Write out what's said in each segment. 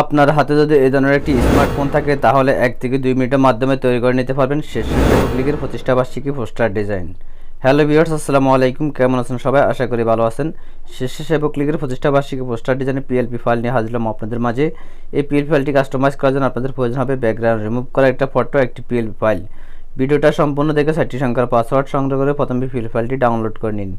আপনার হাতে যদি এই ধরনের একটি স্মার্টফোন থাকে, তাহলে এক থেকে দুই মিনিটের মাধ্যমে তৈরি করে নিতে পারবেন শেষ লিগের প্রতিষ্ঠা বার্ষিকী পোস্টার ডিজাইন। হ্যালো ভিউয়ার্স, আসসালামু আলাইকুম। কেমন আছেন সবাই? আশা করি ভালো আছেন। শেষে সেবক লীগের প্রতিষ্ঠা বার্ষিকী পোস্টার ডিজাইনের পিএলপি ফাইল নিয়ে হাজির হলাম আপনাদের মাঝে। এই পিএলপি ফাইলটি কাস্টমাইজ করার জন্য আপনাদের প্রয়োজন হবে ব্যাকগ্রাউন্ড রিমুভ করা একটা ফটো একটি পিএলপি ফাইল ভিডিওটা সম্পূর্ণ দেখে সাতটি সংখ্যার পাসওয়ার্ড সংগ্রহ করে প্রথমে পিএলপি ফাইলটি ডাউনলোড করে নিন।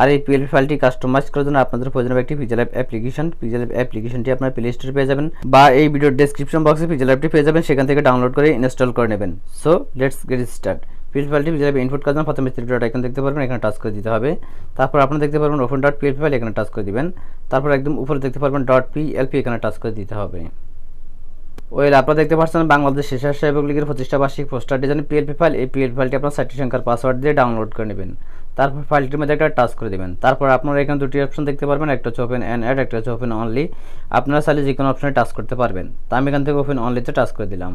আর এই পিএলপি ফাইলটি কাস্টমাইজ করার জন্য আপনাদের প্রয়োজন হবে একটি pixel app application pixel app অ্যাপ্লিকেশনটি আপনার প্লে স্টোরে পেয়ে যাবেন বা এই ভিডিওর ডেসক্রিপশন বক্সে পিজেল অ্যাপটি পেয়ে যাবেন, সেখান থেকে ডাউনলোড করে ইনস্টল করে নেবেন। So let's get start PLP ফাইলটি পিজেল অ্যাপ ইনপুট করার জন্য প্রথমে থ্রি ডট আইকন দেখতে পারবেন, এখানে টাচ করে দিতে হবে। তারপর আপনারা দেখতে পারবেন ওপেন ডট পিএলপি ফাইল এখানে টাচ করে দিবেন। তারপর একদম উপরে দেখতে পারবেন ডট পিএলপি এখানে টাচ করে দিতে হবে। ওয়েল, আপনারা দেখতে পাচ্ছেন বাংলাদেশ সাহেব লীগের প্রতিষ্ঠা বার্ষিক পোস্টার ডিজাইন পিএলপি ফাইল। এই পিএলপি ফাইলটি আপনার ষাটটি সংখ্যার পাসওয়ার্ড দিয়ে ডাউনলোড করে নেবেন। তারপর ফাইলটির মধ্যে একটা টাচ করে দেবেন। তারপর আপনারা এখানে দুটি অপশন দেখতে পারবেন, একটা হচ্ছে ওপেন অ্যান্ড অ্যাড একটা হচ্ছে ওপেন অনলি আপনারা চাইলে যে কোনো অপশনে টাচ করতে পারবেন। তা আমি এখান থেকে ওপেন অনলিতে টাচ করে দিলাম।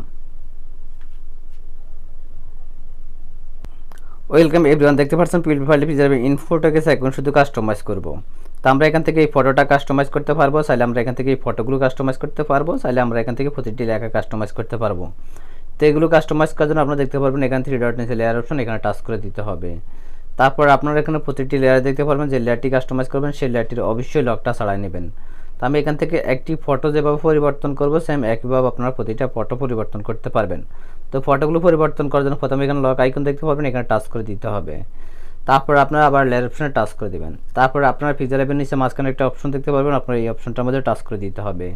ওয়েলকাম এভরিওয়ান, দেখতে পাচ্ছেন পিএলপি ফাইলটি যাবে ইনফোটাকে এখন শুধু কাস্টমাইজ করব। তো আমরা এখান থেকে এই ফটোটা কাস্টমাইজ করতে পারব, চাইলে আমরা এখান থেকে এই ফটোগুলো কাস্টমাইজ করতে পারব, চাইলে আমরা এখান থেকে প্রতিটি লেখা কাস্টমাইজ করতে পারব। তো এগুলো কাস্টমাইজ করার জন্য আপনারা দেখতে পারবেন এখান থেকে ডট নিচে লেয়ার অপশন এখানে টাচ করে দিতে হবে। তারপর আপনারা এখানে প্রতিটি লেয়ার দেখতে পারবেন যে লেয়ারটি কাস্টমাইজ করবেন, সেই লেয়ারটির অবশ্যই লকটা ছাড়াই নেবেন। তো আমি এখান থেকে একটি ফটো যেভাবে পরিবর্তন করব সেম একইভাবে আপনারা প্রতিটা ফটো পরিবর্তন করতে পারবেন। তো ফটোগুলো পরিবর্তন করার জন্য প্রথমে এখানে লক আইকন দেখতে পারবেন, এখানে টাচ করে দিতে হবে। তারপর আপনারা আবার লেয়ার অপশনে টাচ করে দেবেন। তারপর আপনারা পিজার অ্যাপের নিচে মাঝখানে একটা অপশন দেখতে পারবেন, আপনার এই অপশনটার মধ্যে টাচ করে দিতে হবে।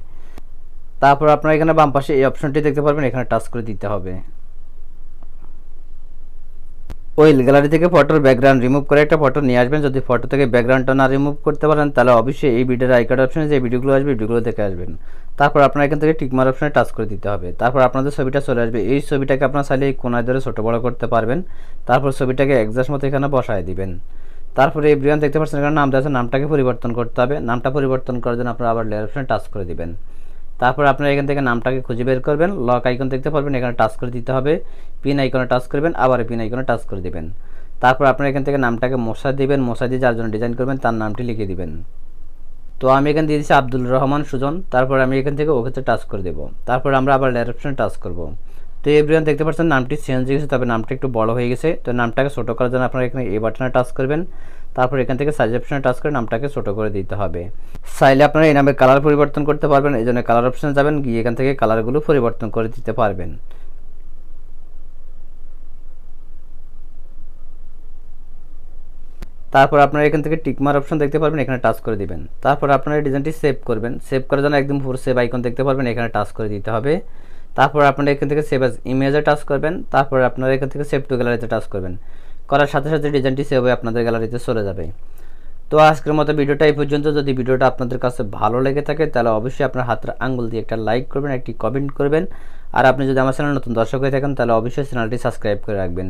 তারপর আপনারা এখানে বাম পাশে এই অপশনটি দেখতে পারবেন, এখানে টাচ করে দিতে হবে। ওই গ্যালারি থেকে ফটোর ব্যাকগ্রাউন্ড রিমুভ করে একটা ফটো নিয়ে আসবেন। যদি ফটো থেকে ব্যাকগ্রাউন্ডটা না রিমুভ করতে পারেন, তাহলে অবশ্যই এই ভিডিওর আইকার্ড অপশনে যে ভিডিওগুলো আসবে ভিডিওগুলো দেখে আসবেন। তারপর আপনার এখান থেকে টিকমার অপশনে টাচ করে দিতে হবে। তারপর আপনাদের ছবিটা চলে আসবে। এই ছবিটাকে আপনার চাইলে এই কোনায় ধরে ছোটো বড়ো করতে পারবেন। তারপর ছবিটাকে একজাস্ট মতো এখানে বসায় দিবেন। তারপরে এই ব্রিয়ান দেখতে পাচ্ছেন এখানে নাম দেওয়া আছে, নামটাকে পরিবর্তন করতে হবে। নামটা পরিবর্তন করার জন্য আপনারা আবার লেয়ার অপশনে টাচ করে দিবেন। তারপর আপনারা এখান থেকে নামটাকে খুঁজে বের করবেন। লক আইকন দেখতে পারবেন, এখানে টাচ করে দিতে হবে। পিন আইকনে টাচ করবেন, আবার পিন আইকনে টাচ করে দিবেন। তারপর আপনারা এখান থেকে নামটাকে মশা দিবেন। মশা দিয়ে যার জন্য ডিজাইন করবেন, তার নামটি লিখে দিবেন। তো আমি এখানে দিয়ে দিচ্ছি আব্দুল রহমান সুজন, তারপর আমি এখান থেকে ওকেতে টাচ করে দেবো। তারপর আমরা আবার লেয়ার অপশনে টাচ করব। তো এভরিওয়ান দেখতে পাচ্ছেন নামটি চেঞ্জ হয়ে গেছে, তবে নামটা একটু বড় হয়ে গেছে। তো নামটাকে ছোটো করার জন্য আপনারা এখানে এই বাটনে টাচ করবেন। তারপর এখান থেকে সাইজ অপশনে টাচ করে নামটাকে ছোটো করে দিতে হবে। চাইলে আপনারা এই নামের কালার পরিবর্তন করতে পারবেন, এই জন্য কালার অপশানে যাবেন, গিয়ে এখান থেকে কালারগুলো পরিবর্তন করে দিতে পারবেন। তারপর আপনারা এখান থেকে টিকমার অপশন দেখতে পারবেন, এখানে টাচ করে দিবেন। তারপর আপনারা ডিজাইনটি সেভ করবেন। সেভ করার জন্য একদম পুরো সেভ আইকন দেখতে পারবেন, এখানে টাচ করে দিতে হবে। তারপর আপনারা এখান থেকে সেভ অ্যাজ ইমেজে টাচ করবেন। তারপর আপনারা এখান থেকে সেভ টু গ্যালারিতে টাচ করবেন। করার সাথে সাথে ডিজাইনটি সেভ হয়ে আপনাদের গ্যালারিতে চলে যাবে। তো আজকের মতো ভিডিওটা এই পর্যন্ত। যদি ভিডিওটা আপনাদের কাছে ভালো লেগে থাকে, তাহলে অবশ্যই আপনার হাতের আঙ্গুল দিয়ে একটা লাইক করবেন, একটি কমেন্ট করবেন। আর আপনি যদি আমার চ্যানেল নতুন দর্শক হয়ে থাকেন, তাহলে অবশ্যই চ্যানেলটি সাবস্ক্রাইব করে রাখবেন।